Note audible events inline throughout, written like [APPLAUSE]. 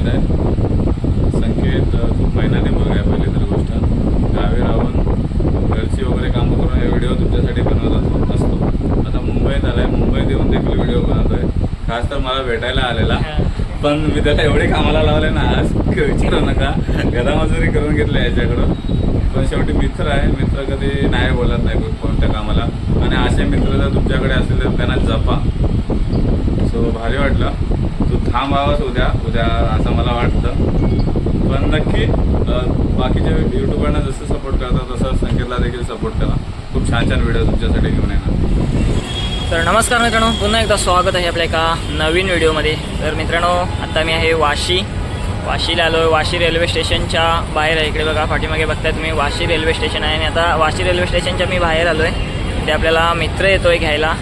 येत आहे. संकेत अ, महिन्याने मेहनती आहे पहिली तर गोष्ट. गावी राहून घरची वगैरे कामं करून हे व्हिडिओ तुमच्यासाठी बनवत असतो. असतो. आता मुंबईत आला आहे मुंबईत येऊन देखील व्हिडिओ बनवतो आहे खास तर मला भेटायला आलेला. पण मी त्याला एवढे कामाला लावले ना आज विचारू नका. गदामजुरी करून घेतली याच्याकडून. पण शेवटी मित्र आहे. मित्र कधी नाही बोलत नाही कोणत्या कामाला. आणि असे मित्र जर तुमच्याकडे असतील तर त्यांना जपा. सो भारी वाटलं. तू थांबावाच उद्या उद्या असं मला वाटतं. पण नक्की बाकीचे युट्यूबरना जसं सपोर्ट करतात तसं संकेतला देखील सपोर्ट करा. खूप छान छान व्हिडिओ तुमच्यासाठी घेऊन येणार. तर नमस्कार मित्रांनो पुन्हा एकदा स्वागत आहे आपल्या एका नवीन व्हिडिओमध्ये. तर मित्रांनो आत्ता मी आहे वाशी. वाशीला आलो आहे वाशी रेल्वे स्टेशनच्या बाहेर आहे. इकडे बघा पाठीमागे बघताय तुम्ही वाशी रेल्वे स्टेशन आहे. आणि आता वाशी रेल्वे स्टेशनच्या मी बाहेर आलो आहे ते आपल्याला मित्र येतोय घ्यायला.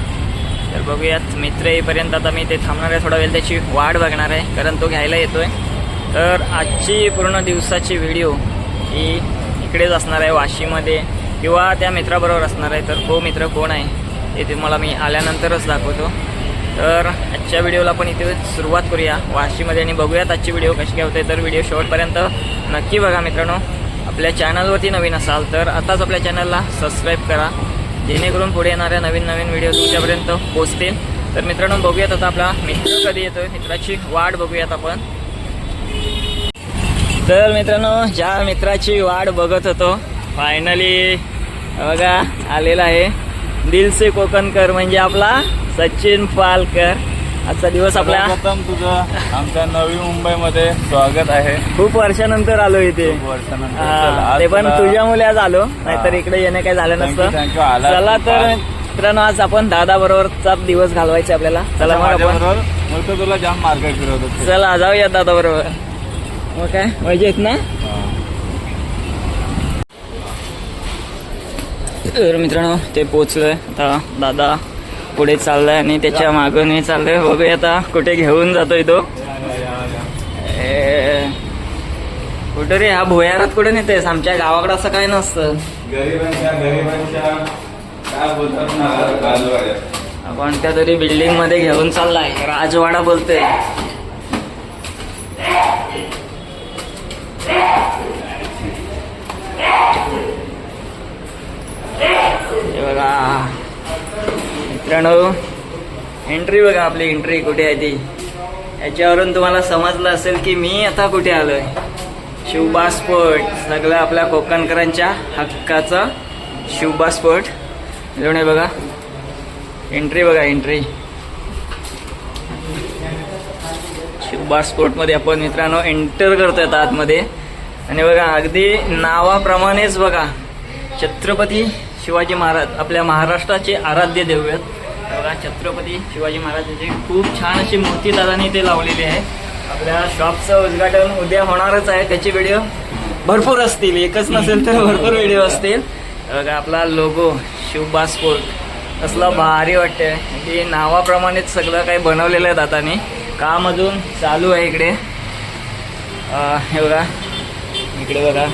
तर बघूयात. मित्र येईपर्यंत आता मी ते थांबणार आहे. थोडा वेळ त्याची वाट बघणार आहे कारण तो घ्यायला येतोय. तर आजची पूर्ण दिवसाची व्हिडिओ ही इकडेच असणार आहे वाशीमध्ये. किंवा त्या मित्राबरोबर असणार आहे. तर तो मित्र कोण आहे ते तुम्हाला मी आल्यानंतरच दाखवतो. तर आजच्या व्हिडिओला आपण इथे सुरुवात करूया. वाशीमध्ये आणि बघूयात आजची व्हिडिओ कशी काय होते. तर व्हिडिओ शेवटपर्यंत नक्की बघा मित्रांनो. आपल्या चॅनलवरती नवीन असाल तर आताच आपल्या चॅनलला सबस्क्राईब करा. जेणेकरून पुढे येणाऱ्या नवीन नवीन व्हिडिओ तुमच्यापर्यंत पोहोचतील. तर मित्रांनो बघूयात आता आपला मित्र कधी येतोय. मित्राची वाट बघूयात आपण. तर मित्रांनो ज्या मित्राची वाट बघत होतो फायनली बघा आलेला आहे. दिलसे कोकणकर म्हणजे आपला सचिन पालकर. आजचा दिवस आपला. प्रथम तुझं आमच्या नवी मुंबईमध्ये स्वागत आहे. खूप वर्षानंतर आलो इथे. वर्षानंतर. ते पण तुझ्यामुळे आज आलो. नाहीतर इकडे येणं काही झालं नसतं. चला तर. मित्रांनो आज आपण दादा बरोबरचा दिवस घालवायचा आपल्याला. चला मग आपण. तुला जाम मार्केट फिरवतो. चला जाऊया दादा बरोबर. मग काय? मजेत ना? तर मित्रांनो ते पोचलोय. आता दादा पुढे चाललाय आणि त्याच्या मागून मी चाललोय. बघूया आता कुठे घेऊन जातोय तो. कुठं रे? हा भुयारात कुठे नेतेस आमच्या गावाकडे असं काय नसतं. आपण त्या तरी बिल्डिंगमध्ये घेऊन चाललाय. राजवाडा बोलतोय हे बघा मित्रांनो एंट्री बघा आपली एंट्री कुठे आहे ती. याच्यावरून तुम्हाला समजलं असेल की मी आता कुठे आलोय. शिवबा स्पोर्ट सगळं आपल्या कोकणकरांच्या हक्काचा शिवबा स्पोर्ट हे बघा. एंट्री बघा एंट्री शिवबा स्पोर्टमध्ये आपण मित्रांनो एंटर करतो आता आतमध्ये. आणि बघा अगदी नावाप्रमाणेच बघा. छत्रपती शिवाजी महाराज आपल्या महाराष्ट्राचे आराध्य दैवत बघा छत्रपती शिवाजी महाराजांची खूप छान अशी मूर्ती दादानी इथे लावलेली आहे. आपल्या शॉपचं उद्घाटन उद्या होणारच आहे. त्याची व्हिडिओ भरपूर असतील. एकच नसेल तर भरपूर व्हिडिओ असतील. बघा आपला लोगो शिवबा स्पोर्ट असला भारी वाटतंय. की नावाप्रमाणेच सगळं काही बनवलेलं आहे दादाने. काम अजून चालू आहे इकडे. हे बघा. इकडे बघा.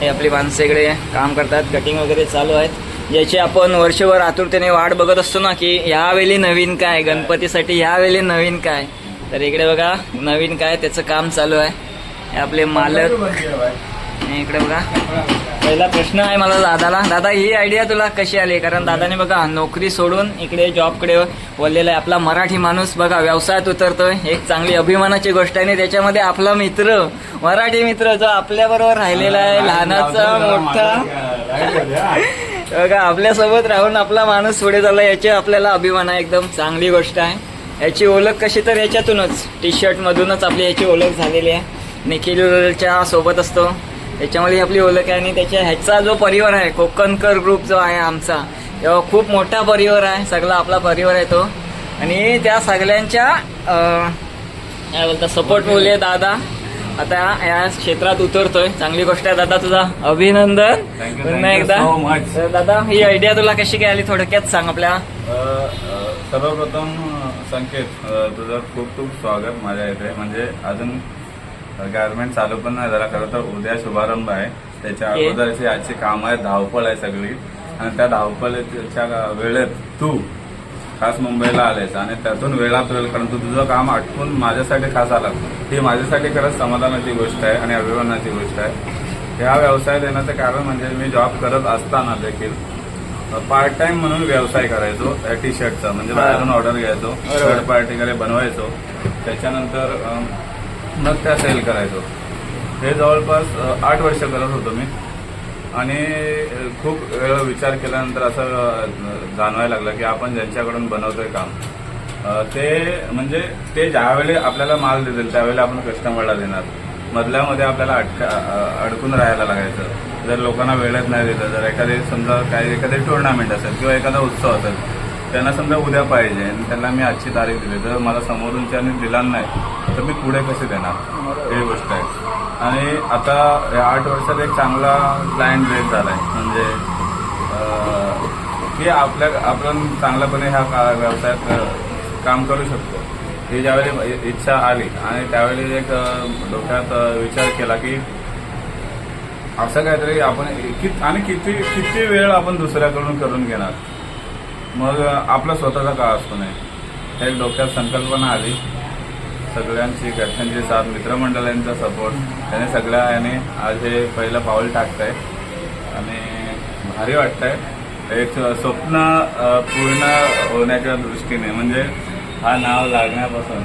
हे आपली माणसं इकडे काम करतात. कटिंग वगैरे चालू आहेत. ज्याची आपण वर्षभर आतुरतेने वाट बघत असतो ना की यावेळी नवीन काय गणपतीसाठी यावेळी नवीन काय? तर इकडे बघा नवीन काय त्याचं काम चालू आहे. हे आपले मालक. आणि इकडे बघा. पहिला प्रश्न आहे मला दादाला. दादा ही आयडिया तुला कशी आली? कारण दादाने बघा नोकरी सोडून इकडे जॉबकडे वळलेला आहे. आपला मराठी माणूस बघा व्यवसायात उतरतोय. एक चांगली अभिमानाची गोष्ट आहे. आणि त्याच्यामध्ये आपला मित्र मराठी मित्र जो आपल्या बरोबर राहिलेला आहे लहानाचा मोठा. बघा आपल्यासोबत राहून आपला माणूस पुढे झाला याची आपल्याला अभिमान आहे एकदम चांगली गोष्ट आहे. याची ओळख कशी तर याच्यातूनच टी शर्ट मधूनच आपली याची ओळख झालेली आहे. निखिलच्या सोबत असतो. त्याच्यामुळे ही आपली ओळख आहे आणि त्याच्या ह्याचा जो परिवार आहे कोकणकर ग्रुप जो आहे आमचा तेव्हा खूप मोठा परिवार आहे. सगळा आपला परिवार आहे तो. आणि त्या सगळ्यांच्या काय बोलतात सपोर्ट मुले दादा. आता या क्षेत्रात उतरतोय. चांगली गोष्ट आहे दादा तुझा अभिनंदन. पुन्हा एकदा. तर दादा ही आयडिया तुला कशी काय आली? थोडक्यात सांग आपल्या. सर्वप्रथम संकेत. तुझं खूप खूप स्वागत माझ्या इथे. म्हणजे अजून गारमेंट चालू पण नाही झाला. खरं तर उद्या शुभारंभ आहे. त्याच्या. अगोदरची आजची कामं आहे धावपळ आहे सगळी. आणि त्या धावपळीच्या वेळेत तू खास मुंबईला आलेस आणि त्यातून वेळात वेळ कारण तू तुझं काम आटपून माझ्यासाठी खास आला. ही माझ्यासाठी खरंच समाधानाची गोष्ट आहे आणि अभिमानाची गोष्ट आहे. ह्या व्यवसायात येण्याचं कारण म्हणजे मी जॉब करत असताना देखील पार्ट टाइम म्हणून व्यवसाय करायचो टी शर्टचा म्हणजे. बाहेरून ऑर्डर घ्यायचो. थर्ड पार्टीकडे बनवायचो. त्याच्यानंतर मग त्या सेल करायचो. हे जवळपास आठ वर्ष करत होतो मी. आणि खूप वेळ विचार केल्यानंतर असं जाणवायला लागलं की आपण ज्यांच्याकडून बनवतोय काम ते म्हणजे ते ज्यावेळी आपल्याला माल देतील त्यावेळी आपण कस्टमरला देणार. मधल्यामध्ये आपल्याला अटका अडकून राहायला लागायचं. जर लोकांना वेळच नाही दिलं जर एखादी समजा काही एखादी टुर्नामेंट असेल किंवा एखादा उत्सव असेल त्यांना समजा उद्या पाहिजे आणि त्यांना मी आजची तारीख दिली तर मला समोरूनच्याने दिला नाही तर मी पुढे कसे देणार? ही गोष्ट आहे. आणि आता या आठ वर्षात एक चांगला क्लायंट बेस झाला आहे म्हणजे की आपल्या आपण चांगल्यापणे ह्या का- व्यवसायात काम करू शकतो. ही ज्यावेळी इच्छा आली आणि त्यावेळी एक डोक्यात विचार केला की असं काहीतरी आपण कि- आणि किती किती वेळ आपण दुसऱ्याकडून करून घेणार? मग आपला स्वतःचा काळ असतो नाही. एक डोक्यात संकल्पना आली. सगळ्यांची घरच्यांची साथ मित्रमंडळांचा सपोर्ट त्याने सगळ्या याने आज हे पहिलं पाऊल टाकतंय. आणि भारी वाटतंय. एक स्वप्न पूर्ण होण्याच्या दृष्टीने म्हणजे हा नाव लागण्यापासून.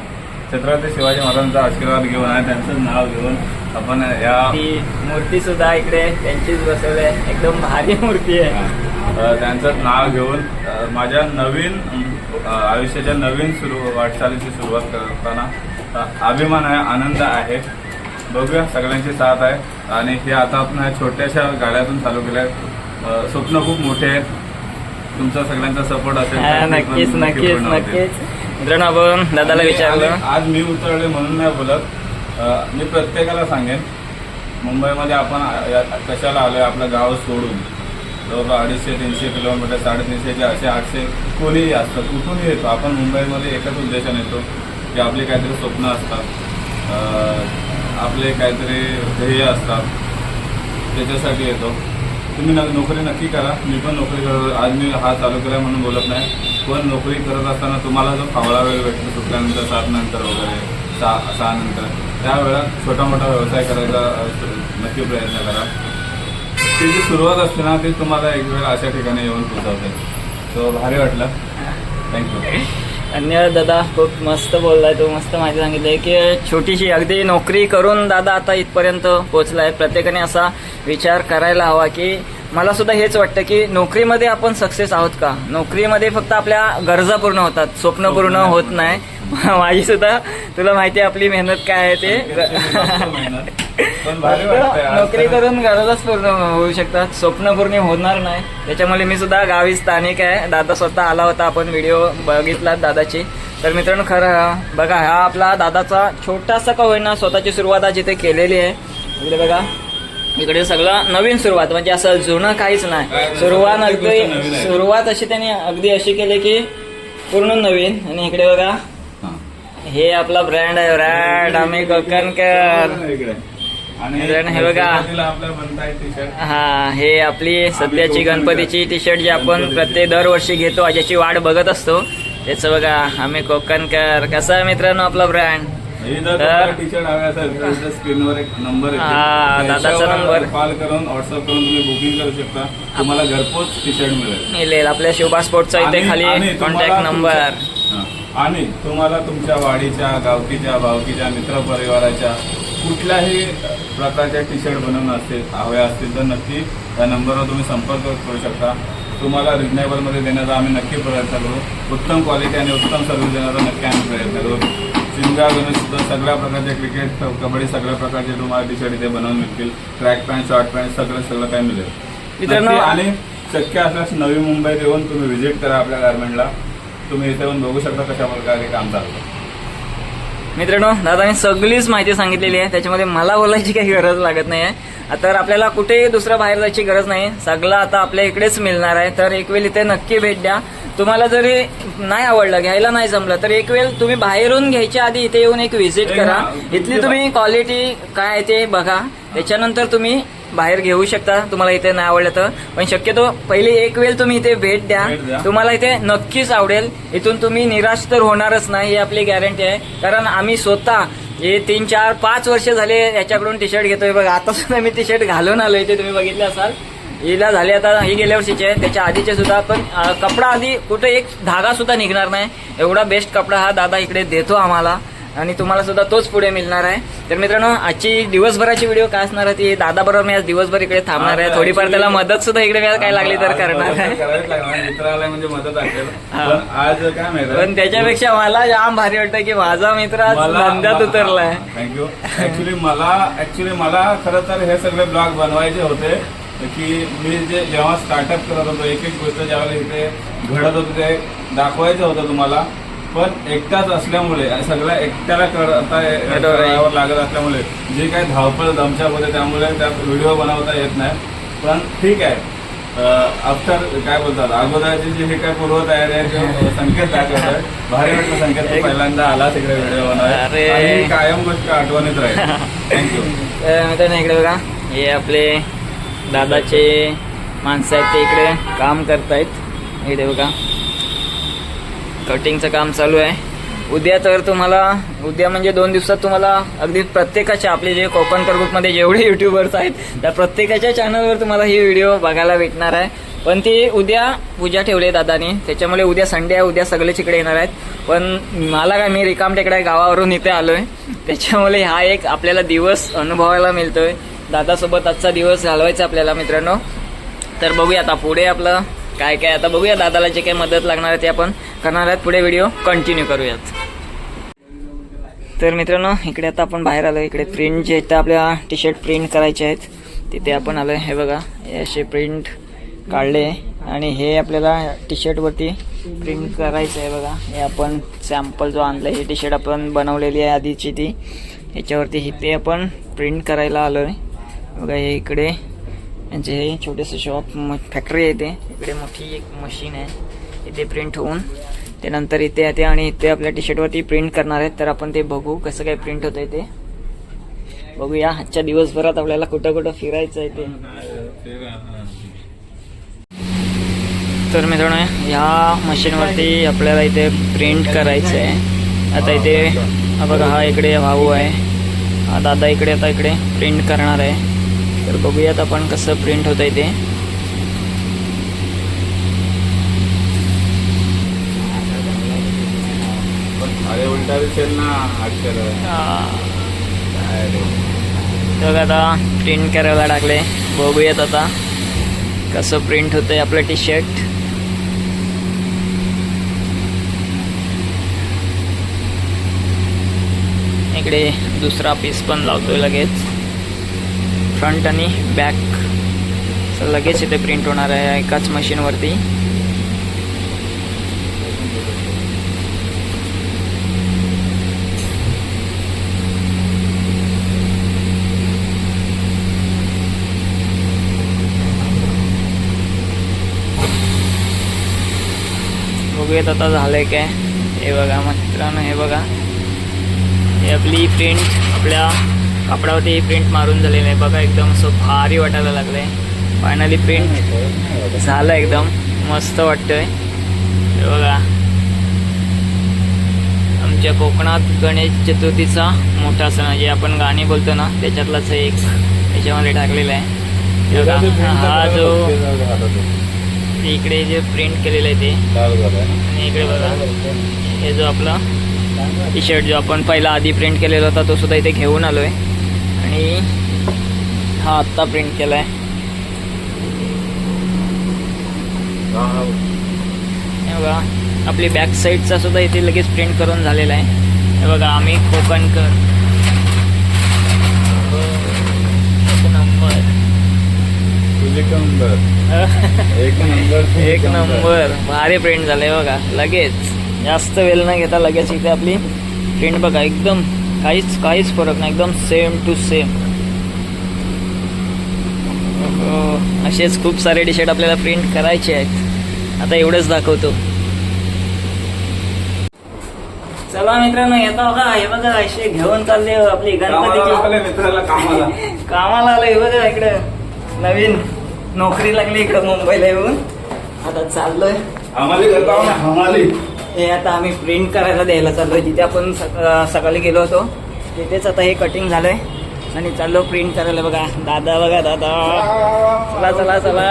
छत्रपती शिवाजी महाराजांचा आशीर्वाद घेऊन आणि त्यांचं नाव घेऊन आपण या मूर्ती सुद्धा इकडे त्यांचीच बसवली आहे. एकदम भारी मूर्ती आहे. त्यांचं नाव घेऊन माझ्या नवीन आयुष्याच्या नवीन सुरू वाटचालीची सुरुवात करताना अभिमान आहे आनंद आहे. बघूया सगळ्यांची साथ आहे. आणि हे आता आपण ह्या छोट्याशा गाड्यातून चालू केल्या. आहेत. अ, स्वप्न खूप मोठे आहेत. तुमचा सगळ्यांचा सपोर्ट असेल नक्कीच नक्की नक्कीच पूर्ण होतील. नक्कीच. मित्रांनो आपण दादाला विचारलं. आज मी उतरले म्हणून नाही बोलत. मी प्रत्येकाला सांगेन मुंबईमध्ये आपण कशाला आलोय आपलं गाव सोडून? जवळपास अडीचशे तीनशे किलोमीटर साडेतीनशेचे असे आठशे कोणीही असतं कुठूनही येतो. आपण मुंबईमध्ये एकच उद्देशाने येतो. की आपले काहीतरी स्वप्न असतात. आपले काहीतरी ध्येय असतात. त्याच्यासाठी येतो. तुम्ही न- नोकरी नक्की करा. मी पण नोकरी करत आज मी हा चालू केला म्हणून बोलत नाही. पण नोकरी करत असताना तुम्हाला जो फावळा वेळ भेटतो सुटल्यानंतर सात नंतर वगैरे सहा सहा नंतर त्या वेळात छोटा मोठा व्यवसाय करायचा नक्की प्रयत्न करा. ती जी सुरुवात असते ना ती तुम्हाला एक वेळ अशा ठिकाणी येऊन पोचवते सो भारी वाटलं. थँक्यू धन्यवाद दादा खूप मस्त बोललाय तू मस्त माहिती सांगितली की छोटीशी अगदी नोकरी करून दादा आता इथपर्यंत पोहोचलाय. प्रत्येकाने असा विचार करायला हवा की मला सुद्धा हेच वाटतं की नोकरीमध्ये आपण सक्सेस आहोत का? नोकरीमध्ये फक्त आपल्या गरजा पूर्ण होतात स्वप्न पूर्ण होत नाही. [LAUGHS] माझी सुद्धा तुला माहिती आहे आपली मेहनत काय आहे ते. [LAUGHS] [LAUGHS] पण भारी वाटतंय आज नोकरी करून गरजच पूर्ण होऊ शकतात. स्वप्न पूर्ण होणार नाही. त्याच्यामुळे मी सुद्धा गावी स्थानिक आहे. दादा स्वतः आला होता. आपण व्हिडिओ बघितला दादाची. तर मित्रांनो खरं बघा हा आपला दादाचा छोटासा का होईना स्वतःची सुरुवात आज इथे केलेली आहे. इकडे बघा. इकडे सगळं नवीन सुरुवात. म्हणजे असं जुनं काहीच नाही. सुरुवात अगदी. सुरुवात अशी त्यांनी अगदी अशी केली की पूर्ण नवीन. आणि इकडे बघा. हां. हे आपला ब्रँड आहे. ब्रँड आम्ही कोकणकर. इकडे. हे बघा. हा हे आपली सध्याची. गणपतीची टी शर्ट जी आपण. प्रत्येक दरवर्षी घेतो ज्याची वाट बघत असतो त्याचं बघा आम्ही कोकणकर कसा आहे मित्रांनो आपला ब्रँड हे जर तर- टी शर्ट हवे असेल तर इथं स्क्रीनवर एक नंबर हा, दादाचा नंबर. कॉल करून व्हॉट्सअप करून तुम्ही बुकिंग करू शकता तुम्हाला घरपोच टी शर्ट मिळेल मिळेल आपल्या शिवबा स्पोर्टचा इथे खाली कॉन्टॅक्ट नंबर. आणि तुम्हाला तुमच्या वाडीच्या गावकीच्या भावकीच्या मित्र परिवाराच्या कुठल्याही प्रकारच्या टी शर्ट बनवून असतील हव्या असतील तर नक्की या नंबरवर तुम्ही संपर्क करू शकता. तुम्हाला रिजनेबलमध्ये देण्याचा आम्ही नक्की प्रयत्न करू. उत्तम क्वालिटी आणि उत्तम सर्व्हिस देण्याचा नक्की आम्ही प्रयत्न करू. शिमगा सुद्धा सगळ्या प्रकारचे क्रिकेट कबड्डी सगळ्या प्रकारचे तुम्हाला टी शर्ट इथे बनवून मिळतील. ट्रॅक पॅन्ट शॉर्ट पॅन्ट सगळं सगळं काही मिळेल. आणि शक्य असल्यास नवी मुंबईत येऊन तुम्ही व्हिजिट करा आपल्या गार्मेंटला तुम्ही इथे येऊन बघू शकता कशा प्रकारे काम चालतं. मित्रांनो दादाने सगळीच माहिती सांगितलेली आहे. त्याच्यामध्ये मला बोलायची काही गरज लागत नाही आहे तर आपल्याला कुठेही दुसरं बाहेर जायची गरज नाही. सगळं आता आपल्या इकडेच मिळणार आहे. तर एक वेळ इथे नक्की भेट द्या. तुम्हाला जरी नाही आवडलं घ्यायला नाही जमलं तर एक वेळ तुम्ही बाहेरून घ्यायच्या आधी इथे येऊन एक व्हिजिट करा. इथली तुम्ही क्वालिटी काय आहे ते बघा. त्याच्यानंतर तुम्ही बाहेर घेऊ शकता तुम्हाला इथे नाही आवडलं तर. पण शक्यतो पहिली एक वेळ तुम्ही इथे भेट द्या. तुम्हाला इथे नक्कीच आवडेल. इथून तुम्ही निराश तर होणारच नाही ही आपली गॅरंटी आहे. कारण आम्ही स्वतः हे तीन चार पाच वर्ष झाले याच्याकडून टी शर्ट घेतोय. बघा आता सुद्धा मी टी शर्ट घालून आलो इथे तुम्ही बघितले असाल. हिला झाले आता ही गेल्या वर्षीचे आहे त्याच्या आधीचे सुद्धा. पण कपडा आधी कुठे एक धागा सुद्धा निघणार नाही. एवढा बेस्ट कपडा हा दादा इकडे देतो आम्हाला. आणि तुम्हाला सुद्धा तोच पुढे मिळणार आहे. तर मित्रांनो आजची दिवसभराची व्हिडिओ काय असणार आहे ती? दादा बरोबर मी आज दिवसभर इकडे थांबणार आहे. थोडीफार त्याला मदत सुद्धा इकडे काय लागली तर करणार आहे. पण आज काय माहिती पण त्याच्यापेक्षा मला जाम भारी वाटतं की माझा मित्र आज धंद्यात उतरलाय. थँक्यू ऍक्च्युली मला ऍक्च्युली मला खरं तर हे सगळे ब्लॉग बनवायचे होते. की मी जे जेव्हा स्टार्टअप करत होतो एक एक गोष्ट ज्यावेळेला इथे घडत होते ते दाखवायचं होतं तुम्हाला. पण एकटाच असल्यामुळे आणि सगळ्या एकट्याला करता. करावं लागत असल्यामुळे जे काही धावपळ दमछाक होते त्यामुळे त्यात व्हिडिओ बनवता येत नाही. पण ठीक आहे. आफ्टर काय बोलतात? अगोदरची जी हे काय पूर्वतयारी आहे [LAUGHS] संकेत दाखवतोय भारी वाटलं संकेत. पहिल्यांदा आला तिकडे व्हिडिओ. बनवायला. कायम गोष्ट आठवणीत राहील. [LAUGHS] थँक्यू मित्रांनो इकडे बघा. हे आपले दादाचे माणसं आहेत ते इकडे काम करतायत. इकडे बघा. कटिंगचं काम चालू आहे. उद्या तर तुम्हाला उद्या म्हणजे दोन दिवसात तुम्हाला अगदी प्रत्येकाच्या आपले जे कोकण ग्रुपमध्ये जेवढे [LAUGHS] युट्यूबर्स आहेत त्या प्रत्येकाच्या चॅनलवर तुम्हाला ही व्हिडिओ बघायला भेटणार आहे. पण ती उद्या पूजा ठेवली आहे दादानी. त्याच्यामुळे उद्या संडे आहे उद्या सगळेच इकडे येणार आहेत. पण मला काय मी रिकाम टेकडा गावावरून इथे आलो आहे त्याच्यामुळे हा एक आपल्याला दिवस अनुभवायला मिळतोय. दादासोबत आजचा दिवस घालवायचा आपल्याला मित्रांनो. तर बघूया आता पुढे आपलं काय काय आता बघूया दादाला जे काही मदत लागणार आहे ते आपण करणार आहेत. पुढे व्हिडिओ कंटिन्यू करूयात. तर मित्रांनो इकडे आता आपण बाहेर आलो इकडे प्रिंट जे आहेत आपल्या टी शर्ट प्रिंट करायचे आहेत. तिथे आपण आलो हे बघा हे असे प्रिंट काढले आणि हे आपल्याला टी शर्टवरती प्रिंट करायचं आहे बघा. हे आपण सॅम्पल जो आणला ही टी शर्ट आपण बनवलेली आहे आधीची ती. ह्याच्यावरती ही ते आपण प्रिंट करायला आलो आहे बघा हे इकडे यांचे हे छोटेसे शॉप फॅक्टरी आहे ते. इकडे मोठी एक मशीन आहे. इथे प्रिंट होऊन. त्यानंतर इथे येते आणि इथे आपल्या टी शर्टवरती प्रिंट करणार आहेत. तर आपण ते बघू कसं काय प्रिंट होतं ते. बघूया. आजच्या दिवसभरात आपल्याला कुठं कुठं फिरायचं आहे ते. तर मित्रांनो ह्या मशीनवरती आपल्याला इथे प्रिंट करायचं आहे. आता इथे बघा हा इकडे भाऊ आहे. दादा इकडे आता इकडे प्रिंट करणार आहे. तर बघूयात आपण कसं प्रिंट होत आहे ते बघा आता प्रिंट करायला टाकले बघूयात आता कसं प्रिंट होतंय आपलं टी शर्ट इकडे दुसरा पीस पण लावतोय लगेच. फ्रंट आणि बॅक लगेच इथे प्रिंट होणार आहे एकाच मशीनवरती बघूयात आता झालंय काय. हे बघा मित्रांनो हे बघा. हे आपली प्रिंट आपल्या कापडावरती प्रिंट मारून झालेली आहे. बघा एकदम असं भारी वाटायला लागलंय. फायनली प्रिंट झालं एकदम. मस्त वाटतंय. बघा. आमच्या कोकणात गणेश चतुर्थीचा मोठा सण आहे. जे आपण गाणी बोलतो ना त्याच्यातलाच एक याच्यामध्ये टाकलेला आहे. बघा, हा जो इकडे जे प्रिंट केलेलं आहे ते. आणि इकडे बघा. हे जो आपला टी शर्ट जो आपण पहिला आधी प्रिंट केलेला होता तो सुद्धा इथे घेऊन आलोय. आणि हा आत्ता प्रिंट केलाय. हे बघा आपली बॅक साईडचा सुद्धा इथे लगेच प्रिंट करून झालेला आहे. हे बघा आम्ही कोकणकर एक नंबर एक नंबर एक नंबर [LAUGHS] भारी प्रिंट झालंय बघा लगेच. जास्त वेळ न घेता लगेच इथे आपली प्रिंट बघा एकदम. काहीच काहीच फरक नाही. एकदम सेम टू सेम असेच खूप सारे टी शर्ट आपल्याला प्रिंट करायचे आहेत. आता एवढंच दाखवतो. चला मित्रांनो येता बघा हे बघा असे घेऊन चालले आपली गणपतीची. कामाला [LAUGHS] आलं हे बघा इकडे. नवीन नोकरी लागली इकडं मुंबईला येऊन. आता चाललोय. हे आता आम्ही प्रिंट करायला द्यायला चाललो आहे जिथे आपण सकाळी गेलो होतो. तिथेच आता हे कटिंग झालं आहे आणि चाललो प्रिंट करायला बघा. दादा बघा दादा. चला चला चला.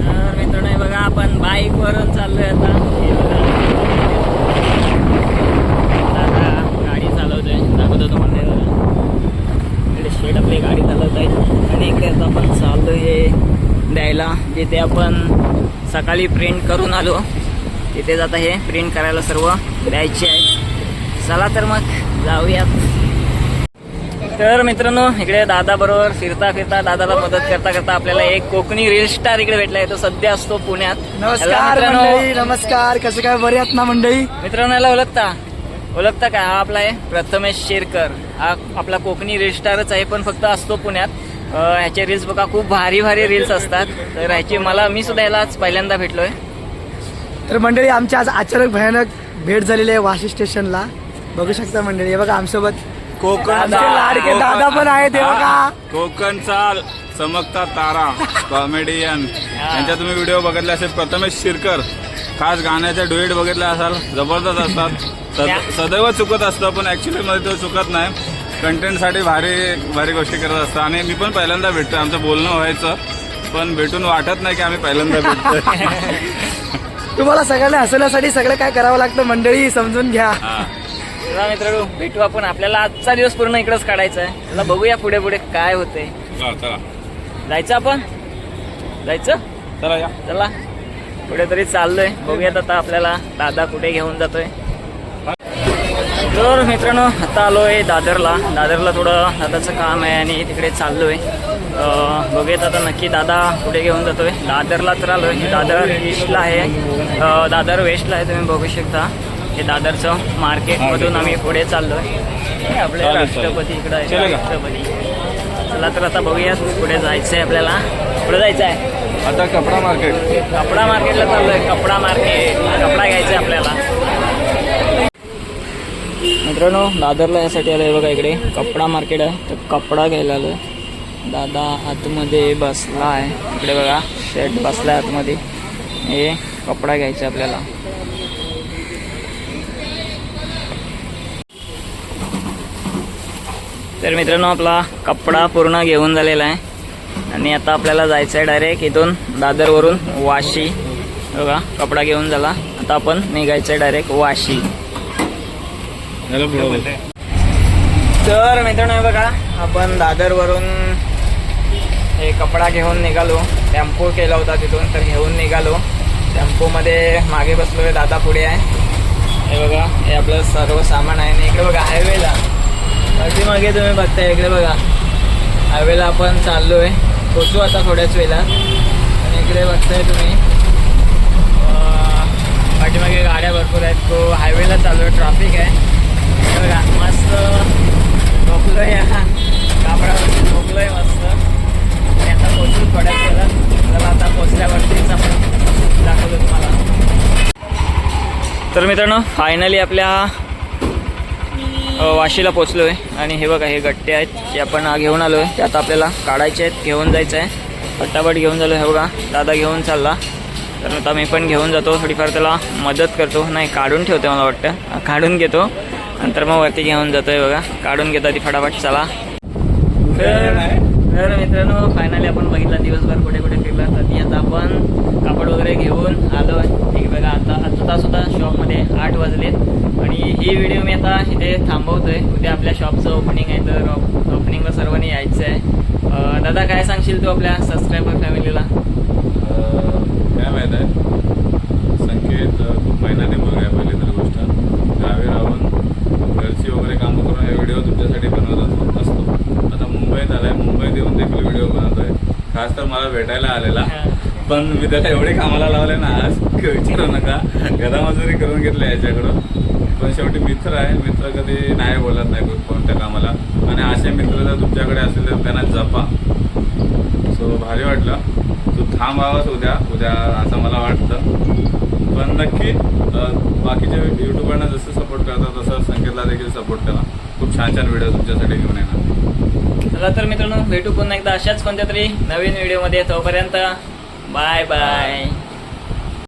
तर मित्रांनो बघा आपण बाईक वरून चाललोय आता. दादा गाडी चालवतोय. दाखवतो तुम्हाला. शेट आपली गाडी चालवत आहे आणि इकडे आता आपण चाललो हे द्यायला. जिथे आपण सकाळी प्रिंट करून आलो. तिथेच आता हे प्रिंट करायला सर्व द्यायचे आहे चला तर मग जाऊयात. तर मित्रांनो इकडे दादा बरोबर फिरता फिरता दादाला मदत करता करता आपल्याला एक कोकणी रील स्टार इकडे भेटलाय. तो सध्या असतो पुण्यात. नमस्कार नमस्कार. कसं काय बरे आहेत ना मंडळी? मित्रांनो याला ओळखता? ओळखता का हा आपला आहे प्रथमेश शेरकर. हा आपला कोकणी रील स्टारच आहे पण फक्त असतो पुण्यात. ह्याचे रील्स बघा खूप भारी भारी रील्स असतात. तर ह्याची मला मी सुद्धा याला आज पहिल्यांदा भेटलोय. तर मंडळी आमची आज अचानक भयानक भेट झालेली आहे वाशी स्टेशनला. बघू शकता मंडळी हे बघा आमच्यासोबत आमचे लाडके दादा पण आहेत हे बघा. कोकणचा चमकता तारा कॉमेडियन. यांच्या तुम्ही व्हिडिओ बघितले असेल प्रथमेश शिरकर. खास गाण्याच्या डुएट बघितले असाल जबरदस्त असतात. सद- सदैव चुकत असतं पण ऍक्च्युली मध्ये तो चुकत नाही. कंटेंटसाठी भारी भारी गोष्टी करत असतात आणि मी पण पहिल्यांदा भेटतो आमचं बोलणं व्हायचं. पण भेटून वाटत नाही की आम्ही पहिल्यांदा भेटतोय. [LAUGHS] तुम्हाला सगळ्यांना हसवण्यासाठी सगळं काय करावं लागतं मंडळी समजून घ्या. हा. चला मित्रांनो भेटू आपण. आपल्याला आजचा दिवस पूर्ण इकडंच काढायचा आहे. चला बघूया पुढे पुढे काय चला चला. जायचं आपण? जायचं? चला या. चला. कुठेतरी चाललोय. बघूयात आता आपल्याला दादा कुठे घेऊन जातोय. तर मित्रांनो आता आलोय दादरला. दादरला थोडं दादाचं काम आहे आणि तिकडे चाललोय. बघूयात आता नक्की दादा कुठे घेऊन जातोय. दादरला तर आलोय. हे दादर ईस्टला आहे. दादर वेस्टला आहे तुम्ही बघू शकता. हे दादरचं मार्केटमधून आम्ही पुढे चाललोय. आपले चालेल, चालेल. राष्ट्रपती इकडे आहे. राष्ट्रपती. चला तर आता बघूयात पुढे जायचं आहे आपल्याला. पुढे जायचं आहे आता कपडा मार्केट कपडा मार्केटला चाललोय. कपडा मार्केट कपडा घ्यायचा आहे आपल्याला. मित्रांनो दादरला यासाठी आलोय बघा इकडे. कपडा मार्केट आहे. तर कपडा घ्यायला आलोय. दादा आतमध्ये बसला आहे इकडे बघा शेट बसला आहे आतमध्ये. हे कपडा घ्यायचा आपल्याला. तर मित्रांनो आपला कपडा पूर्ण घेऊन झालेला आहे. आणि आता आपल्याला जायचं आहे डायरेक्ट इथून दादरवरून वाशी. बघा कपडा घेऊन झाला. आता आपण निघायचं आहे डायरेक्ट वाशी तर मित्रांनो हे बघा आपण दादरवरून हे कपडा घेऊन निघालो. टेम्पो केला होता तिथून तर घेऊन निघालो. टेम्पोमध्ये मागे बसलोय दादा पुढे आहे. हे बघा हे आपलं सर्व सामान आहे. आणि इकडे बघा हायवेला मागे तुम्ही बघताय इकडे बघा. हायवेला आपण चाललो आहे पोचू आता थोड्याच वेळात. आणि इकडे बघताय तुम्ही. पाठीमागे गाड्या भरपूर आहेत. तो हायवेला चालू आहे. ट्रॅफिक आहे बघा मस्त. कापडावर झोकलं आहे मस्त. आणि आता पोचू थोड्याच वेळेला चला आता पोचल्यावरतीच आपण दाखवतो तुम्हाला. तर मित्रांनो फायनली आपल्या वाशीला पोचलो आहे आणि हे बघा हे गट्टे आहेत जे आपण घेऊन आलो आहे ते आता आपल्याला काढायचे आहेत घेऊन जायचं आहे पट्टापट घेऊन झालो हे बघा. दादा घेऊन चालला. तर आता मी पण घेऊन जातो. थोडीफार त्याला मदत करतो. नाही काढून ठेवते मला वाटतं. काढून घेतो. नंतर मग वरती घेऊन जातो आहे बघा. काढून घेतो ती फटाफट. चला. तर मित्रांनो फायनली आपण बघितलं दिवसभर कुठे कुठे फिरला. तर ती आता आपण कापड वगैरे घेऊन आलो. आहे ठीक बघा आता आता सुद्धा शॉपमध्ये आठ वाजलेत. आणि ही व्हिडिओ मी आता इथे थांबवतोय. उद्या आपल्या शॉपचं ओपनिंग आहे तर ओपनिंगला सर्वांनी यायचं आहे. दादा काय सांगशील तू आपल्या सबस्क्रायबर फॅमिलीला काय माहीत आहे. संकेत खूप मेहनती मुलगा आहे पहिली तर गोष्ट. गावी राहून घरची वगैरे कामं करून हे व्हिडिओ तुमच्यासाठी बनवत असतो आता मुंबईत आलाय मुंबईत येऊन देखील व्हिडिओ बनवतोय. खास तर मला भेटायला आलेला. पण मी त्याला एवढे कामाला लावले ना आज विचारू नका. गदामजुरी करून घेतली याच्याकडं पण शेवटी मित्र आहे. मित्र कधी नाही बोलत नाही को- कोणत्या कामाला. आणि असे मित्र जर तुमच्याकडे असतील तर त्यांना जपा. सो भारी वाटलं. तू थांबावाच उद्या उद्या असं मला वाटतं. पण नक्की बाकीच्या युट्यूबरना जसं सपोर्ट करतात तसं संकेतला देखील सपोर्ट करा. खूप छान छान व्हिडिओ तुमच्यासाठी घेऊन येणार. चला तर मित्रांनो भेटू पुन्हा एकदा अशाच कोणत्या तरी नवीन व्हिडिओमध्ये. तोपर्यंत बाय बाय